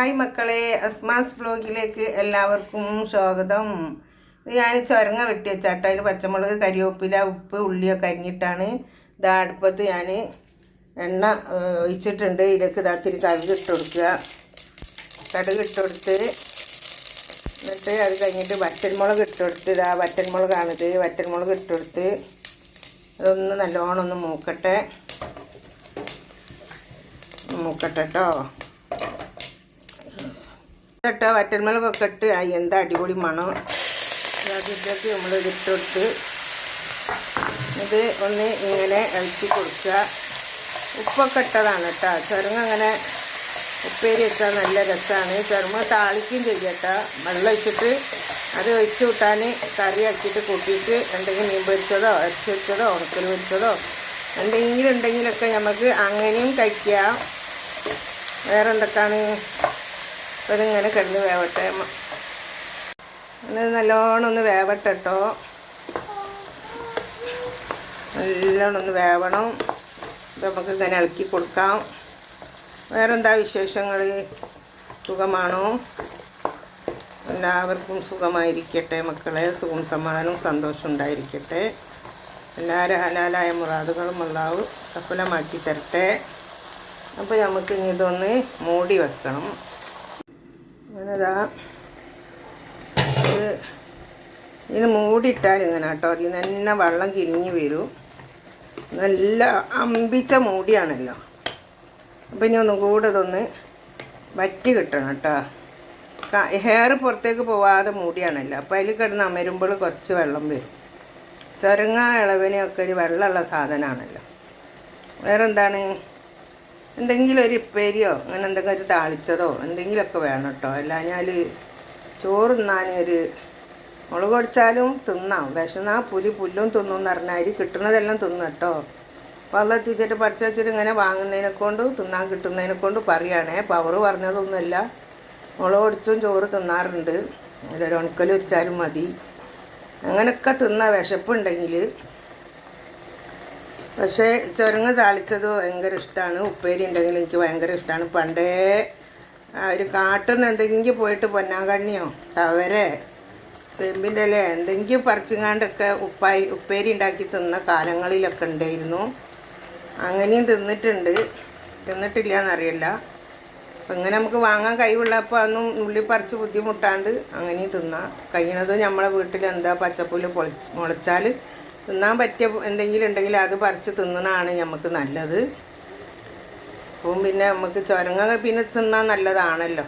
Hi മക്കളെ അസ്മാസ് ബ്ലോഗിലേക്ക് എല്ലാവർക്കും സ്വാഗതം. ഞാൻ ചൊരങ്ങ വെട്ടി വെച്ചാട്ടോ. അതിൽ പച്ചമുളക് കരിവേപ്പില ഉപ്പ് ഉള്ളിയൊക്കെ കരിഞ്ഞിട്ടാണ് ഇതാ അടുപ്പത്ത് ഞാൻ എണ്ണ ഒഴിച്ചിട്ടുണ്ട്. ഇതിലേക്ക് ഇതാ തിരി കടുക് ഇട്ട് കൊടുക്കുക. കടുക് ഇട്ട് കൊടുത്ത് എന്നിട്ട് അത് കഴിഞ്ഞിട്ട് വറ്റൻമുളക് ഇട്ട് കൊടുത്ത് ഇതാ വറ്റൻമുളകാണിത് വറ്റൻമുളക് ഇട്ട് കൊടുത്ത് അതൊന്ന് നല്ലോണം ഒന്ന് മൂക്കട്ടെ. മൂക്കട്ടെ കേട്ടോ ഇട്ടോ വറ്റൽമുളകൊക്കെ ഇട്ട് ആ എന്താ അടിപൊളി മണം. അതിലേക്ക് നമ്മൾ ഇതിട്ടൊടുത്ത് ഇത് ഒന്ന് ഇങ്ങനെ ഇളക്കി കൊടുക്കുക. ഉപ്പൊക്കെ ഇട്ടതാണ് കേട്ടോ. ചെറുങ്ങ അങ്ങനെ ഉപ്പേരി വെച്ചാൽ നല്ല രസമാണ്. ചെറുമ താളിക്കുകയും ചെയ്യട്ടോ വെള്ളം ഒഴിച്ചിട്ട് അത് ഒഴിച്ച് വിട്ടാൽ കറി ആക്കിയിട്ട് കൂട്ടിയിട്ട് എന്തെങ്കിലും മീൻ പൊരിച്ചതോ ഇറച്ചി വെച്ചതോ ഉണക്കൽ പൊരിച്ചതോ എന്തെങ്കിലും ഉണ്ടെങ്കിലൊക്കെ നമുക്ക് അങ്ങനെയും കഴിക്കാം. വേറെ എന്തൊക്കെയാണ് അപ്പോൾ ഇതിങ്ങനെ കിടന്ന് വേവട്ടെ. നല്ലോണം ഒന്ന് വേവട്ടെ കേട്ടോ നല്ലോണം ഒന്ന് വേവണം. നമുക്ക് ഇങ്ങനെ ഇളക്കി കൊടുക്കാം. വേറെന്താ വിശേഷങ്ങൾ സുഖമാണോ? എല്ലാവർക്കും സുഖമായിരിക്കട്ടെ മക്കളെ. സുഖം സമാധാനവും സന്തോഷം ഉണ്ടായിരിക്കട്ടെ. എല്ലാവരും ഹലാലായ മുറാദുകളും അള്ളാവ് സഫലമാക്കി തരട്ടെ. അപ്പോൾ നമുക്ക് ഇനി ഇതൊന്ന് മൂടി വെക്കണം. അങ്ങനെതാ. ഇത് ഇതിന് മൂടിയിട്ടാൽ ഇങ്ങനെ കേട്ടോ. അതിൽ നിന്ന് തന്നെ വെള്ളം കിരിഞ്ഞ് വരും. നല്ല അമ്പിച്ച മൂടിയാണല്ലോ. അപ്പം ഇനി ഒന്നും കൂടെ ഇതൊന്ന് വറ്റി കിട്ടണം കേട്ടോ. ഹെയർ പുറത്തേക്ക് പോവാതെ മൂടിയാണല്ലോ. അപ്പോൾ അതിൽ കിടന്ന് അമരുമ്പോൾ കുറച്ച് വെള്ളം വരും. ചുരങ്ങ ഇളവിനെയൊക്കെ ഒരു വെള്ളമുള്ള സാധനമാണല്ലോ. വേറെ എന്താണ് എന്തെങ്കിലും ഒരു ഇപ്പേരിയോ അങ്ങനെ എന്തെങ്കിലും ഒരു താളിച്ചതോ എന്തെങ്കിലുമൊക്കെ വേണം കേട്ടോ അല്ലാഞ്ഞാൽ ചോറ് തിന്നാൻ ഒരു മുളക് പൊടിച്ചാലും തിന്നാം. വിശന്നാ പുലി പുല്ലും തിന്നും എന്ന് പറഞ്ഞാൽ അരി കിട്ടുന്നതെല്ലാം തിന്നും കേട്ടോ വെള്ളം വെച്ചിട്ട് പഠിച്ചു വെച്ചിട്ട് ഇങ്ങനെ വാങ്ങുന്നതിനെ കൊണ്ട് തിന്നാൻ കിട്ടുന്നതിനെ കൊണ്ട് പറയുകയാണേ പവർ പറഞ്ഞതൊന്നുമല്ല. മുളക് പൊടിച്ചും ചോറ് തിന്നാറുണ്ട്. ഒരു ഉണക്കൽ വെച്ചാലും മതി. അങ്ങനെയൊക്കെ തിന്ന വിശപ്പുണ്ടെങ്കിൽ പക്ഷേ ചുരങ്ങ് താളിച്ചത് ഭയങ്കര ഇഷ്ടമാണ് ഉപ്പേരി ഉണ്ടെങ്കിൽ എനിക്ക് ഭയങ്കര ഇഷ്ടമാണ് പണ്ടേ ഒരു കാട്ടിൽ നിന്ന് എന്തെങ്കിലും പോയിട്ട് പൊന്നാങ്കണ്ണിയോ തവരെ ചെമ്പിന്റെ ഇല എന്തെങ്കിലും പറിച്ചുങ്ങാണ്ടൊക്കെ ഉപ്പായി ഉപ്പേരി ഉണ്ടാക്കി തിന്ന കാലങ്ങളിലൊക്കെ ഉണ്ടായിരുന്നു. അങ്ങനെയും തിന്നിട്ടുണ്ട്. തിന്നിട്ടില്ല എന്നറിയില്ല അപ്പം ഇങ്ങനെ നമുക്ക് വാങ്ങാൻ കഴിവുള്ളപ്പോൾ അതൊന്നും ഉള്ളി പറിച്ച് ബുദ്ധിമുട്ടാണ്ട് അങ്ങനെയും തിന്നാം. കഴിയണതും നമ്മളെ വീട്ടിൽ എന്താ പച്ചപ്പുല്ല് പൊളിച്ച് മുളച്ചാൽ തിന്നാൻ പറ്റിയ എന്തെങ്കിലും ഉണ്ടെങ്കിൽ അത് പറിച്ച് തിന്നണതാണ് നമുക്ക് നല്ലത്. അപ്പം പിന്നെ നമുക്ക് ചുരങ്ങ പിന്നെ തിന്നാൻ നല്ലതാണല്ലോ.